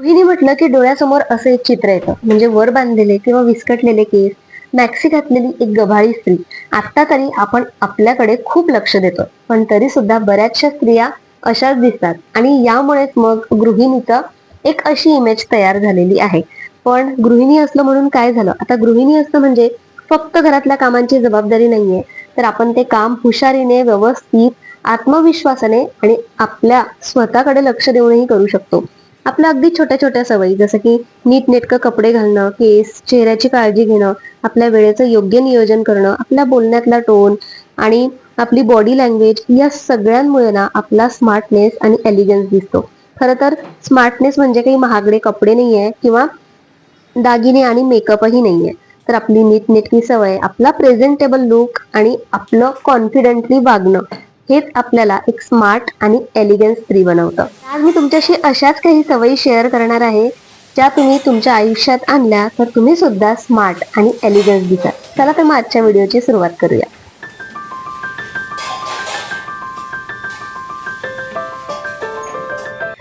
गृहिणी म्हटलं की डोळ्यासमोर असं एक चित्र येतं. म्हणजे वर बांधलेले किंवा विस्कटलेले केस मॅक्सी घातलेली एक गभाळी स्त्री. आता तरी आपण आपल्याकडे खूप लक्ष देतो पण तरी सुद्धा बऱ्याचशा स्त्रिया अशाच दिसतात. आणि यामुळेच मग गृहिणीचं एक अशी इमेज तयार झालेली आहे. पण गृहिणी असलं म्हणून काय झालं? आता गृहिणी असतं म्हणजे फक्त घरातल्या कामांची जबाबदारी नाहीये. तर आपण ते काम हुशारीने व्यवस्थित आत्मविश्वासाने आणि आपल्या स्वतःकडे लक्ष देऊनही करू शकतो. आपल्या अगदी छोट्या छोट्या सवयी जसं की नीटनेटकं कपडे घालणं केस चेहऱ्याची काळजी घेणं आपल्या वेळेचं योग्य नियोजन करणं आपल्या बोलण्यातला टोन आणि आपली बॉडी लँग्वेज या सगळ्यांमुळे ना आपला स्मार्टनेस आणि एलिगन्स दिसतो. खरं तर स्मार्टनेस म्हणजे काही महागडे कपडे नाहीये किंवा दागिने आणि मेकअपही नाहीये. तर आपली नीटनेटकी सवय आपला प्रेझेंटेबल लुक आणि आपलं कॉन्फिडेंटली वागणं हेच आपल्याला एक स्मार्ट आणि एलिगन्स स्त्री बनवतं. आज मी तुमच्याशी अशाच काही सवयी शेअर करणार आहे ज्या तुम्ही तुमच्या आयुष्यात आणल्या तर तुम्ही सुद्धा स्मार्ट आणि एलिगन्स दिसाल. चला तर मग आजच्या व्हिडिओची सुरुवात करूया.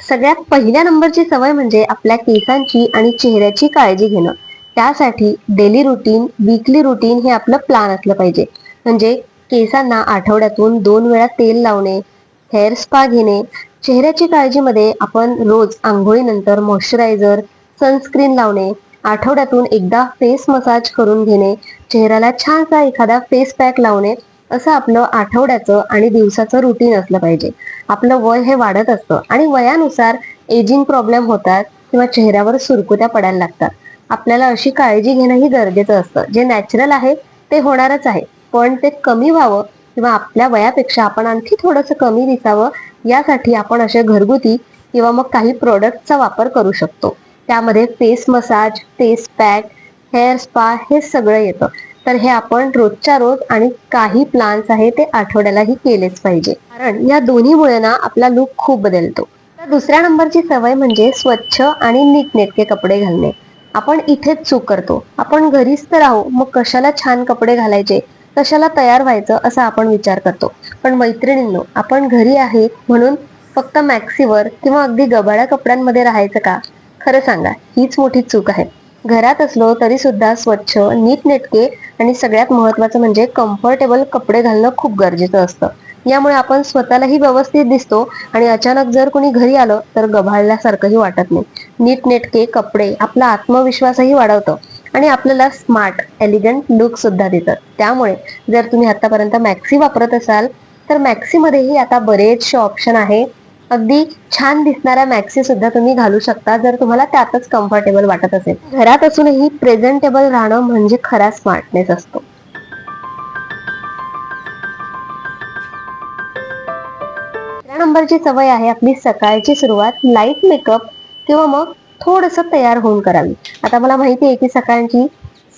सगळ्यात पहिल्या नंबरची सवय म्हणजे आपल्या केसांची आणि चेहऱ्याची काळजी घेणं. त्यासाठी डेली रुटीन वीकली रुटीन हे आपलं प्लान असलं पाहिजे. म्हणजे केसांना आठवड्यातून दोन वेळा तेल लावणे हेअर स्पा घेणे चेहऱ्याची काळजीमध्ये आपण रोज आंघोळीनंतर मॉइश्चरायझर सनस्क्रीन लावणे आठवड्यातून एकदा फेस मसाज करून घेणे चेहऱ्याला छानसा एखादा फेस पॅक लावणे असं आपलं आठवड्याचं आणि दिवसाचं रुटीन असलं पाहिजे. आपलं वय हे वाढत असतं आणि वयानुसार एजिंग प्रॉब्लेम होतात किंवा चेहऱ्यावर सुरकुत्या पडायला लागतात. आपल्याला अशी काळजी घेणं ही गरजेचं असतं. जे नॅचरल आहे ते होणारच आहे. पण ते कमी व्हावं किंवा आपल्या वयापेक्षा आपण आणखी थोडंसं कमी दिसावं यासाठी आपण असे घरगुती किंवा मग काही प्रोडक्टचा वापर करू शकतो. त्यामध्ये face massage face pack hair spa हे सगळं येतं. तर हे आपण रोजच्या रोज आणि काही प्लान्स आहे ते आठवड्यालाही केलेच पाहिजे. कारण या दोन्हीमुळे ना आपला लुक खूप बदलतो. तर दुसऱ्या नंबरची सवय म्हणजे स्वच्छ आणि नीटनेटके कपडे घालणे. आपण इथेच चूक करतो. आपण घरीच तर आहो मग कशाला छान कपडे घालायचे? कशाला तयार व्हायचं असा आपण विचार करतो. पण मैत्रिणींनो आपण घरी आहे म्हणून फक्त मॅक्सीवर किंवा अगदी गबाळ्या कपड्यांमध्ये राहायचं का? खरं सांगा हीच मोठी चूक आहे. घरात असलो तरी सुद्धा स्वच्छ नीटनेटके आणि सगळ्यात महत्वाचं म्हणजे कम्फर्टेबल कपडे घालणं खूप गरजेचं असतं. यामुळे आपण स्वतःलाही व्यवस्थित दिसतो आणि अचानक जर कोणी घरी आलं तर गभाळल्यासारखंही वाटत नाही. नीटनेटके कपडे आपला आत्मविश्वासही वाढवतं. आणि आपल्याला स्मार्ट एलिगंट लुक सुद्धा देतात. त्यामुळे जर तुम्ही आतापर्यंत मॅक्सी वापरत असाल तर मॅक्सीमध्येही आता बरेचसे ऑप्शन आहे. अगदी छान दिसणाऱ्या मॅक्सी सुद्धा तुम्ही घालू शकता जर तुम्हाला त्यातच कम्फर्टेबल वाटत असेल. घरात असूनही प्रेझेंटेबल राहणं म्हणजे खरा स्मार्टनेस असतो. नंबरची सवय आहे आपली सकाळची सुरुवात लाइट मेकअप किंवा मग थोडस तयार होऊन करावी. आता मला माहिती आहे की सकाळची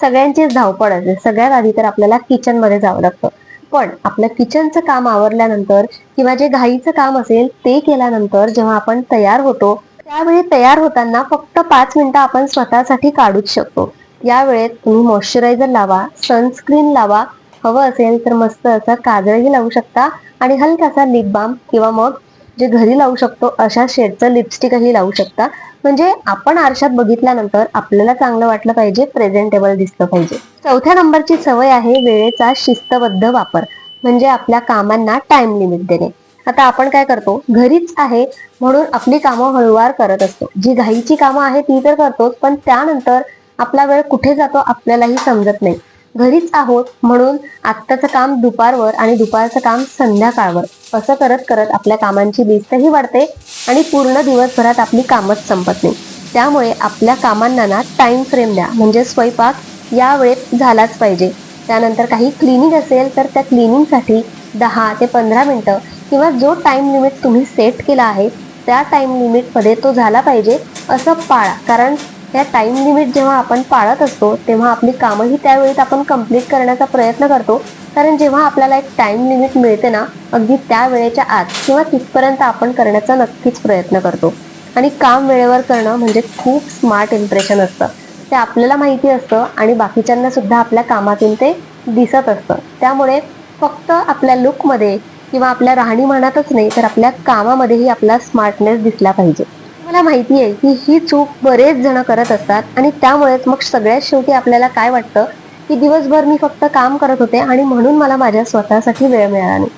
सगळ्यांचीच धावपळ असते सगळ्यात आधी तर आपल्याला किचनमध्ये जावं लागतं. पण आपलं किचनचं काम आवरल्यानंतर किंवा जे घाईचं काम असेल ते केल्यानंतर जेव्हा आपण तयार होतो त्यावेळी तयार होताना फक्त पाच मिनिटं आपण स्वतःसाठी काढूच शकतो. या वेळेत तुम्ही मॉइश्चरायझर लावा सनस्क्रीन लावा हवं असेल तर मस्त असं काजळही लावू शकता आणि हलकासा लिप बाम किंवा मग जे घरी लावू शकतो अशा शेडचं लिपस्टिकही लावू शकता. म्हणजे आपण आरशात बघितल्यानंतर आपल्याला चांगलं वाटलं पाहिजे प्रेझेंटेबल दिसलं पाहिजे. चौथ्या नंबरची सवय आहे वेळेचा शिस्तबद्ध वापर. म्हणजे आपल्या कामांना टाइम लिमिट देणे. आता आपण काय करतो? घरीच आहे म्हणून आपली कामं हळूवार करत असतो. जी घाईची कामं आहे ती तर करतोच पण त्यानंतर आपला वेळ कुठे जातो आपल्यालाही समजत नाही. घरीच आहोत म्हणून आत्ताचं काम दुपारवर आणि दुपारचं काम संध्याकाळवर. असं करत करत आपल्या कामांची लिस्टही वाढते आणि पूर्ण दिवसभरात आपली कामच संपत नाही. त्यामुळे आपल्या कामांना ना टाइम फ्रेम द्या. म्हणजे स्वयंपाक या वेळेत झालाच पाहिजे. त्यानंतर काही क्लिनिंग असेल तर त्या क्लिनिंगसाठी दहा ते पंधरा मिनटं किंवा जो टाइम लिमिट तुम्ही सेट केला आहे त्या टाइम लिमिटमध्ये तो झाला पाहिजे असं पाळा. कारण या टाइम लिमिट जेव्हा आपण पाळत असतो तेव्हा आपली कामंही त्यावेळेत आपण कंप्लीट करण्याचा प्रयत्न करतो. कारण जेव्हा आपल्याला एक टाइम लिमिट मिळते ना अगदी त्या वेळेच्या आत किंवा तिथपर्यंत आपण करण्याचा नक्कीच प्रयत्न करतो. आणि काम वेळेवर करणं म्हणजे खूप स्मार्ट इम्प्रेशन असतं. ते आपल्याला माहिती असतं आणि बाकीच्यांना सुद्धा आपल्या कामातून ते दिसत असतं. त्यामुळे फक्त आपल्या लुकमध्ये किंवा आपल्या राहणीमानातच नाही तर आपल्या कामामध्येही आपला स्मार्टनेस दिसला पाहिजे. मला माहिती आहे की ही चूक बरेच जण करत असतात आणि त्यामुळेच मग सगळ्यात शेवटी आपल्याला काय वाटतं की दिवसभर मी फक्त काम करत होते आणि म्हणून मला माझ्या स्वतःसाठी वेळ मिळाला नाही.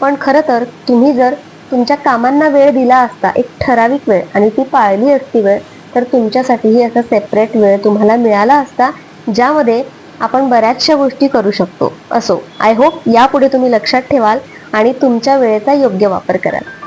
पण खरं तर तुम्ही जर तुमच्या कामांना वेळ दिला असता एक ठराविक वेळ आणि ती पाळली असती वेळ तर तुमच्यासाठीही असा सेपरेट वेळ तुम्हाला मिळाला असता ज्यामध्ये आपण बऱ्याचशा गोष्टी करू शकतो. असो आय होप यापुढे तुम्ही लक्षात ठेवाल आणि तुमच्या वेळेचा योग्य वापर कराल.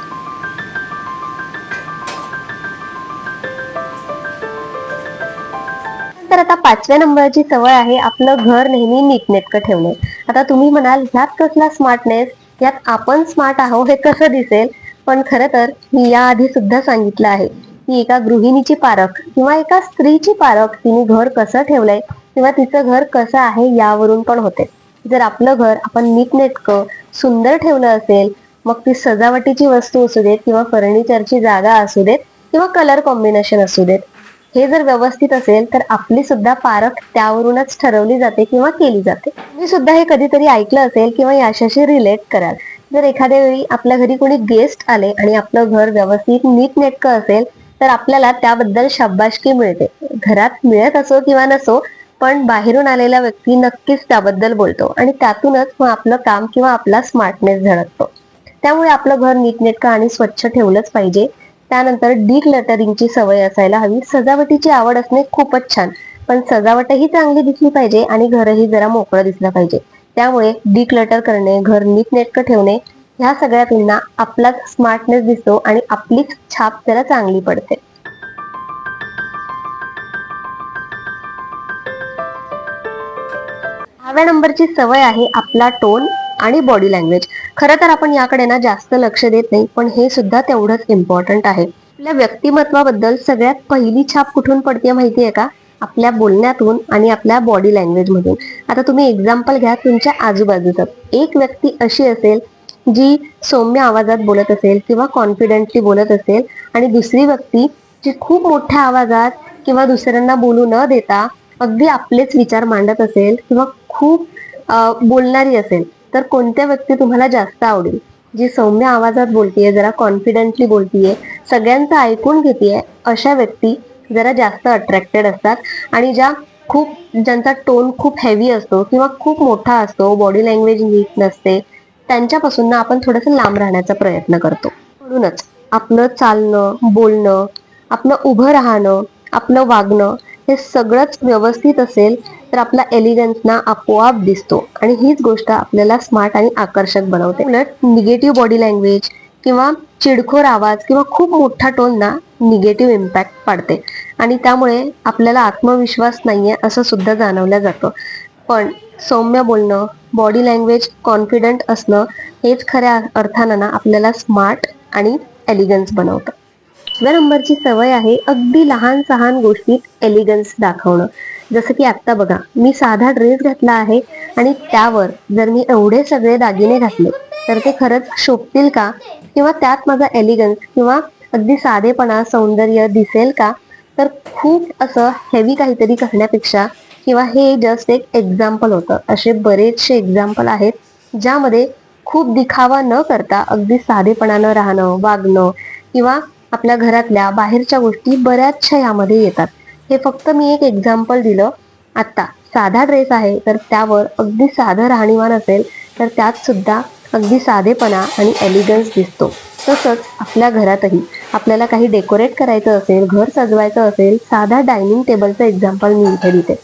आता पाचव्या नंबरची सवय आहे आपलं घर नेहमी नीटनेटकं ठेवणे. आता तुम्ही म्हणाल ह्यात कसला स्मार्टनेस यात आपण स्मार्ट आहो हे कसं दिसेल? पण खरं तर मी याआधी सुद्धा सांगितलं आहे की एका गृहिणीची पारख किंवा एका स्त्रीची पारख तिने घर कसं ठेवलंय किंवा तिचं घर कसं आहे यावरून पण होते. जर आपलं घर आपण नीटनेटकं सुंदर ठेवलं असेल मग ती सजावटीची वस्तू असू देत किंवा फर्निचरची जागा असू देत किंवा कलर कॉम्बिनेशन असू देत हे जर व्यवस्थित असेल तर आपली सुद्धा पारख त्यावरूनच ठरवली जाते किंवा केली जाते. मी सुद्धा हे कधीतरी ऐकलं असेल किंवा याच्याशी रिलेट कराल. जर एखाद्या वेळी आपल्या घरी कोणी गेस्ट आले आणि आपलं घर व्यवस्थित नीटनेटकं असेल तर आपल्याला त्याबद्दल शाबाशकी मिळते. घरात मिळत असो किंवा नसो पण बाहेरून आलेला व्यक्ती नक्कीच त्याबद्दल बोलतो आणि त्यातूनच मग आपलं काम किंवा आपला स्मार्टनेस झळकतो. त्यामुळे आपलं घर नीटनेटकं आणि स्वच्छ ठेवलंच पाहिजे. त्यानंतर डिक्लटरिंगची सवय असायला हवी. सजावटीची आवड असणे खूपच छान. पण सजावटही चांगली दिसली पाहिजे आणि घरही जरा मोकळं दिसलं पाहिजे. त्यामुळे डिक्लटर करणे घर नीटनेटकं ठेवणे ह्या सगळ्यातून आपलाच स्मार्टनेस दिसतो आणि आपलीच छाप जरा चांगली पडते. दहाव्या नंबरची सवय आहे आपला टोन आणि बॉडी लँग्वेज खरं तर आपण याकडे ना जास्त लक्ष देत नाही पण हे सुद्धा तेवढंच इम्पॉर्टंट आहे. आपल्या व्यक्तिमत्वाबद्दल सगळ्यात पहिली छाप कुठून पडते माहितीये का? आपल्या बोलण्यातून आणि आपल्या बॉडी लँग्वेज मधून. आता तुम्ही एक्झाम्पल घ्या तुमच्या आजूबाजूचं. एक व्यक्ती अशी असेल जी सौम्य आवाजात बोलत असेल किंवा कॉन्फिडेंटली बोलत असेल आणि दुसरी व्यक्ती जी खूप मोठ्या आवाजात किंवा दुसऱ्यांना बोलू न देता अगदी आपलेच विचार मांडत असेल किंवा खूप बोलणारी असेल. तर कोणत्या व्यक्ती तुम्हाला जास्त आवडेल? जी सौम्य आवाजात बोलतीये जरा कॉन्फिडेंटली बोलतीये सगळ्यांचं ऐकून घेतीये अशा व्यक्ती जरा जास्त अट्रॅक्टेड असतात. आणि ज्या खूप ज्यांचा टोन खूप हेवी असतो किंवा खूप मोठा असतो बॉडी लँग्वेज नीट नसते त्यांच्यापासून ना आपण थोडस लांब राहण्याचा प्रयत्न करतो. म्हणूनच आपलं चालणं बोलणं आपलं उभं राहणं आपलं वागणं हे सगळंच व्यवस्थित असेल तर आपला एलिगन्स ना आपोआप दिसतो. आणि हीच गोष्ट आपल्याला स्मार्ट आणि आकर्षक बनवते. उलट निगेटिव्ह बॉडी लँग्वेज किंवा चिडखोर आवाज किंवा खूप मोठा टोन ना निगेटिव्ह इम्पॅक्ट पाडते. आणि त्यामुळे आपल्याला आत्मविश्वास नाहीये असं सुद्धा जाणवलं जातं. पण सौम्य बोलणं बॉडी लँग्वेज कॉन्फिडंट असणं हेच खऱ्या अर्थानं ना आपल्याला स्मार्ट आणि एलिगन्स बनवतं. पाचव्या नंबरची सवय आहे अगदी लहान सहान गोष्टीत एलिगन्स दाखवणं. जसं की आत्ता बघा मी साधा ड्रेस घातला आहे आणि त्यावर जर मी एवढे सगळे दागिने घातले तर ते खरंच शोभतील का? किंवा त्यात माझा एलिगन्स किंवा अगदी साधेपणा सौंदर्य दिसेल का? तर खूप असं हेवी काहीतरी करण्यापेक्षा किंवा हे जस्ट एक एक्झाम्पल होतं. असे बरेचसे एक्झाम्पल आहेत ज्यामध्ये खूप दिखावा न करता अगदी साधेपणानं राहणं वागणं किंवा आपल्या घरातल्या बाहेरच्या गोष्टी बऱ्याचशा यामध्ये येतात. हे फक्त मी एक एक्झाम्पल दिलं. आत्ता साधा ड्रेस आहे तर त्यावर अगदी साधं राहणीमान असेल तर त्यात सुद्धा अगदी साधेपणा आणि एलिगन्स दिसतो. तसंच आपल्या घरातही. आपल्याला काही डेकोरेट करायचं असेल घर सजवायचं असेल साधा डायनिंग टेबलचं एक्झाम्पल मी इथे देते.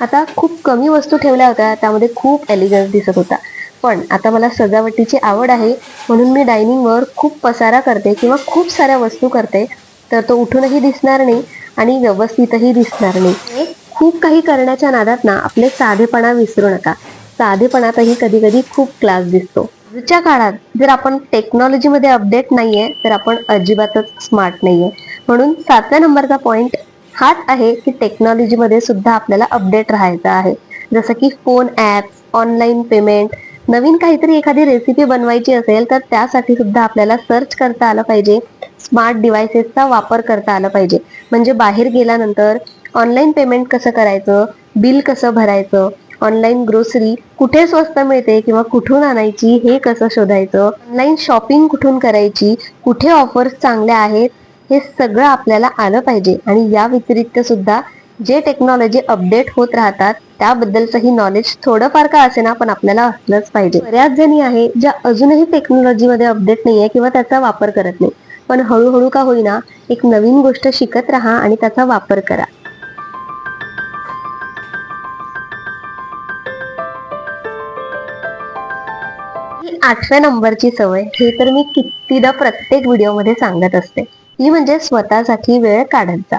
आता खूप कमी वस्तू ठेवल्या होत्या त्यामध्ये खूप एलिगन्स दिसत होता. पण आता मला सजावटीची आवड आहे म्हणून मी डायनिंगवर खूप पसारा करते किंवा खूप साऱ्या वस्तू करते तर तो उठूनही दिसणार नाही आणि व्यवस्थितही दिसणार नाही. खूप काही करण्याच्या नादात ना आपले साधेपणा विसरू नका. साधेपणातही कधी कधी खूप क्लास दिसतो. आजच्या काळात जर आपण टेक्नॉलॉजीमध्ये अपडेट नाहीये तर आपण अजिबातच स्मार्ट नाहीये. म्हणून सातव्या नंबरचा पॉइंट हाच आहे की टेक्नॉलॉजीमध्ये सुद्धा आपल्याला अपडेट राहायचं आहे. जसं की फोन ॲप ऑनलाईन पेमेंट नवीन काहीतरी एखादी रेसिपी बनवायची असेल तर त्यासाठी सुद्धा आपल्याला सर्च करता आलं पाहिजे. स्मार्ट डिव्हायसेसचा वापर करता आला पाहिजे. म्हणजे बाहेर गेल्यानंतर ऑनलाईन पेमेंट कसं करायचं? बिल कसं भरायचं? ऑनलाईन ग्रोसरी कुठे स्वस्त मिळते किंवा कुठून आणायची? हे कसं शोधायचं? ऑनलाईन शॉपिंग कुठून करायची? कुठे ऑफर्स चांगल्या आहेत? हे सगळं आपल्याला आलं पाहिजे. आणि या व्यतिरिक्त सुद्धा जे टेक्नॉलॉजी अपडेट होत राहतात त्याबद्दलचंही नॉलेज थोडंफार का असेना पण आपल्याला असलंच पाहिजे. बऱ्याच जणी आहे ज्या अजूनही टेक्नॉलॉजीमध्ये अपडेट नाहीये किंवा त्याचा वापर करत नाही. पण हळूहळू का होईना एक नवीन गोष्ट शिकत राहा आणि त्याचा वापर करा. ही आठव्या नंबरची सवय हे तर मी कितीदा प्रत्येक व्हिडिओमध्ये सांगत असते. ही म्हणजे स्वतःसाठी वेळ काढायचा.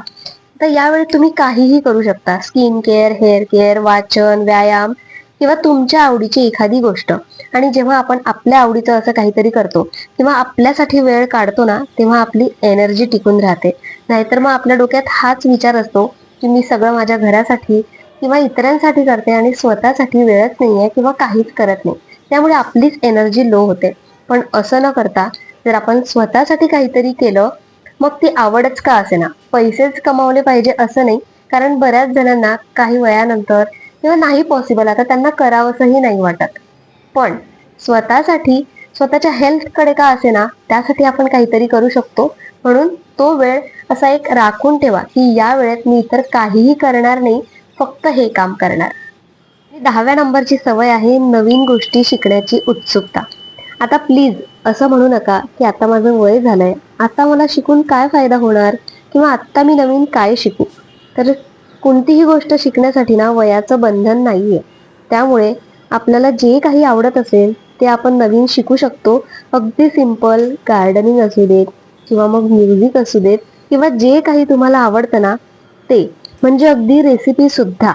तर यावेळी तुम्ही काहीही करू शकता. स्किन केअर हेअर केअर वाचन व्यायाम किंवा तुमच्या आवडीची एखादी गोष्ट. आणि जेव्हा आपण आपल्या आवडीचं असं काहीतरी करतो किंवा आपल्यासाठी वेळ काढतो ना तेव्हा आपली एनर्जी टिकून राहते. नाहीतर मग आपल्या डोक्यात हाच विचार असतो की मी सगळं माझ्या घरासाठी किंवा इतरांसाठी करते आणि स्वतःसाठी वेळच नाहीये किंवा काहीच करत नाही. त्यामुळे आपलीच एनर्जी लो होते. पण असं न करता जर आपण स्वतःसाठी काहीतरी केलं मग ती आवडच का असेना? पैसेच कमावले पाहिजे असं नाही. कारण बऱ्याच जणांना काही वयानंतर किंवा नाही पॉसिबल आता त्यांना करावंसंही नाही वाटत. पण स्वतःसाठी स्वतःच्या हेल्थकडे का असेना त्यासाठी आपण काहीतरी करू शकतो. म्हणून तो वेळ असा एक राखून ठेवा की या वेळेत मी इतर काहीही करणार नाही फक्त हे काम करणार. दहाव्या नंबरची सवय आहे नवीन गोष्टी शिकण्याची उत्सुकता. आता प्लीज असं म्हणू नका की आता माझं वय झालंय. आता मला शिकून काय फायदा होणार? किंवा आत्ता मी नवीन काय शिकू? तर कोणतीही गोष्ट शिकण्यासाठी ना वयाचं बंधन नाहीये. त्यामुळे आपल्याला जे काही आवडत असेल ते आपण नवीन शिकू शकतो. अगदी सिंपल गार्डनिंग असू देत किंवा मग म्युझिक असू देत किंवा जे काही तुम्हाला आवडतं ना ते. म्हणजे अगदी रेसिपीसुद्धा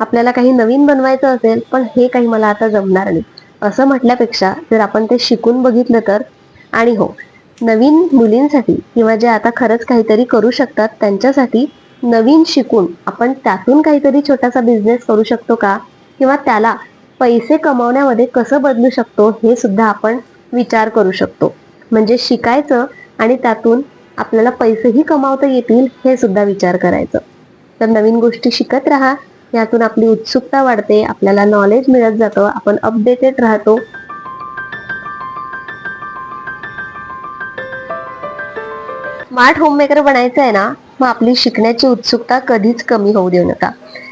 आपल्याला काही नवीन बनवायचं असेल पण हे काही मला आता जमणार नाही. असं म्हटल्यापेक्षा जर आपण ते शिकून बघितलं तर आणि हो नवीन मुलींसाठी किंवा जे आता खरंच काहीतरी करू शकतात त्यांच्यासाठी नवीन शिकून आपण त्यातून काहीतरी छोटासा बिझनेस करू शकतो का? किंवा त्याला पैसे कमवण्यामध्ये कसं बदलू शकतो हे सुद्धा आपण विचार करू शकतो. म्हणजे शिकायचं आणि त्यातून आपल्याला पैसेही कमावता येतील हे सुद्धा विचार करायचं. तर नवीन गोष्टी शिकत राहा. यातून आपली उत्सुकता वाढते आपल्याला नॉलेज मिळत जातं आपण अपडेटेड राहतो. स्मार्ट होममेकर बनायचं आहे ना मग आपली शिकण्याची उत्सुकता कधीच कमी होऊ देऊ नका.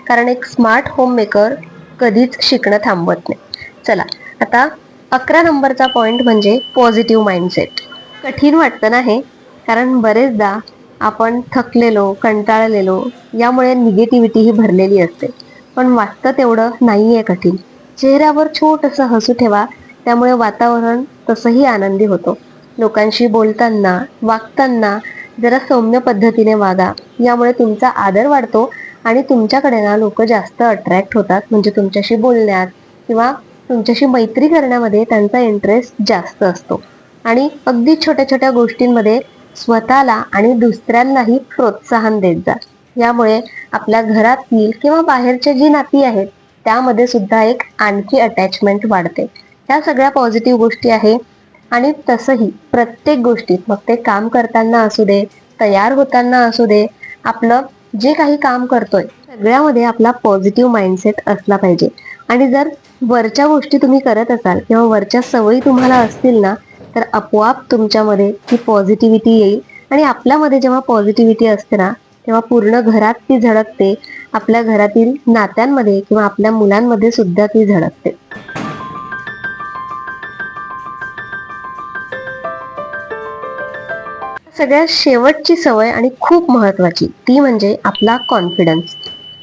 कारण एक स्मार्ट होममेकर कधीच शिकणं थांबवत नाही. चला आता अकरा नंबरचा पॉइंट म्हणजे पॉझिटिव्ह माइंडसेट कठीण वाटतं ना हे? कारण बरेचदा आपण थकलेलो कंटाळलेलो यामुळे निगेटिव्हिटी ही भरलेली असते. पण वाटतं तेवढं नाहीये कठीण. चेहऱ्यावर छोटंसं हसू ठेवा त्यामुळे वातावरण तसंही आनंदी होतो. लोकांशी बोलताना वागताना जरा सौम्य पद्धतीने वागा. यामुळे तुमचा आदर वाढतो आणि तुमच्याकडे ना लोक जास्त अट्रॅक्ट होतात. म्हणजे तुमच्याशी बोलण्यात किंवा तुमच्याशी मैत्री करण्यामध्ये त्यांचा इंटरेस्ट जास्त असतो. आणि अगदी छोट्या छोट्या गोष्टींमध्ये स्वतःला आणि दुसऱ्यांनाही प्रोत्साहन देत जा. यामुळे आपल्या घरातील किंवा बाहेरच्या जी नाती आहेत त्यामध्ये सुद्धा एक आणखी अटॅचमेंट वाढते. ह्या सगळ्या पॉझिटिव्ह गोष्टी आहे. आणि तसंही प्रत्येक गोष्टीत मग ते काम करताना असू दे तयार होताना असू दे आपलं जे काही काम करतोय सगळ्यामध्ये आपला पॉझिटिव्ह माइंडसेट असला पाहिजे. आणि जर वरच्या गोष्टी तुम्ही करत असाल किंवा वरच्या सवयी तुम्हाला असतील ना तर आपोआप तुमच्यामध्ये ती पॉझिटिव्हिटी येईल. आणि आपल्यामध्ये जेव्हा पॉझिटिव्हिटी असते ना तेव्हा पूर्ण घरात ती झळकते. आपल्या घरातील नात्यांमध्ये किंवा आपल्या मुलांमध्ये सुद्धा ती झळकते. सगळ्यात शेवटची सवय आणि खूप महत्वाची ती म्हणजे आपला कॉन्फिडन्स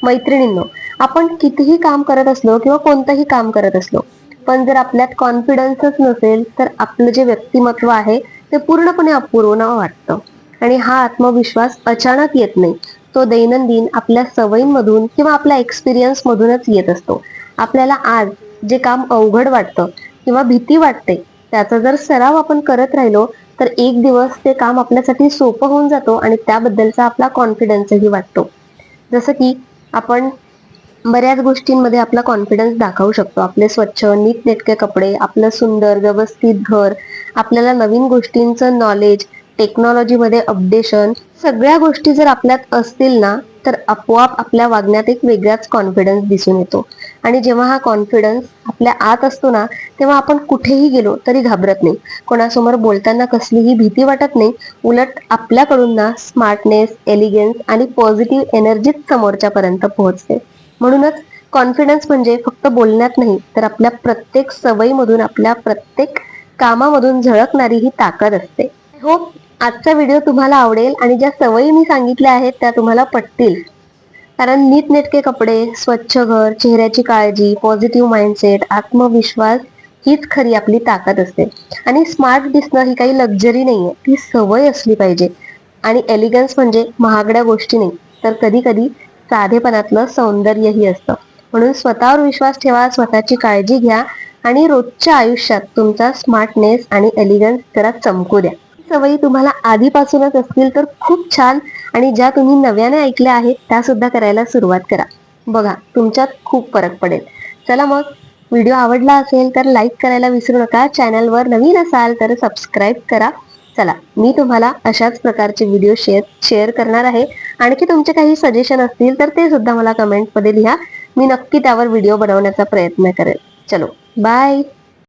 मैत्रिणींनो आपण कितीही काम करत असलो किंवा कोणतंही काम करत असलो पण जर आपल्यात कॉन्फिडन्सच नसेल तर आपलं जे व्यक्तिमत्व आहे ते पूर्णपणे अपूर्ण वाटतं. आणि हा आत्मविश्वास अचानक येत नाही. तो दैनंदिन आपल्या सवयींमधून किंवा आपल्या एक्सपिरियन्स मधूनच येत असतो. आपल्याला आज जे काम अवघड वाटतं किंवा भीती वाटते त्याचा जर सराव आपण करत राहिलो तर एक दिवस ते काम आपल्यासाठी सोपं होऊन जातो आणि त्याबद्दलचा आपला कॉन्फिडन्सही वाटतो. जसं की आपण बऱ्याच गोष्टींमध्ये आपला कॉन्फिडन्स दाखवू शकतो. आपले स्वच्छ नीटनेटके कपडे आपलं सुंदर व्यवस्थित घर आपल्याला नवीन गोष्टींचं नॉलेज टेक्नॉलॉजीमध्ये अपडेशन सगळ्या गोष्टी जर आपल्यात असतील ना तर आपोआप आपल्या वागण्यात एक वेगळाच कॉन्फिडन्स दिसून येतो. आणि जेव्हा हा कॉन्फिडन्स आपल्या आत असतो ना तेव्हा आपण कुठेही गेलो तरी घाबरत नाही. कोणासमोर बोलताना कसलीही भीती वाटत नाही. उलट आपल्याकडून ना स्मार्टनेस एलिगन्स आणि पॉझिटिव्ह एनर्जीच समोरच्यापर्यंत पोहोचते. म्हणूनच कॉन्फिडन्स म्हणजे फक्त बोलण्यात नाही तर आपल्या प्रत्येक सवयीमधून आपल्या प्रत्येक कामामधून झळकणारी ही ताकद असते. होप आजचा व्हिडिओ तुम्हाला आवडेल आणि ज्या सवयी मी सांगितल्या आहेत त्या तुम्हाला पटतील. कारण नीटनेटके कपडे स्वच्छ घर चेहऱ्याची काळजी पॉझिटिव्ह माइंडसेट आत्मविश्वास हीच खरी आपली ताकद असते. आणि स्मार्ट दिसणं ही काही लक्झरी आहे ती सवय असली पाहिजे. आणि एलिगन्स म्हणजे महागड्या गोष्टी नाही तर कधी कधी साधेपणातलं सौंदर्यही असतं. म्हणून स्वतःवर विश्वास ठेवा स्वतःची काळजी घ्या आणि रोजच्या आयुष्यात तुमचा स्मार्टनेस आणि एलिगन्स जरा चमकू द्या. सवयी तुम्हाला आधीपासूनच असतील तर खूप छान आणि ज्या तुम्ही नव्याने ऐकल्या आहेत त्या सुद्धा करायला सुरुवात करा. बघा तुमच्यात खूप फरक पडेल. चला मग व्हिडिओ आवडला असेल तर लाईक करायला विसरू नका. चॅनलवर नवीन असाल तर सबस्क्राईब करा. चला मी तुम्हाला अशाच प्रकारचे व्हिडिओ शेअर शेअर करणार आहे. आणखी तुमचे काही सजेशन असतील तर ते सुद्धा मला कमेंटमध्ये लिहा. मी नक्की त्यावर व्हिडिओ बनवण्याचा प्रयत्न करेल. चलो बाय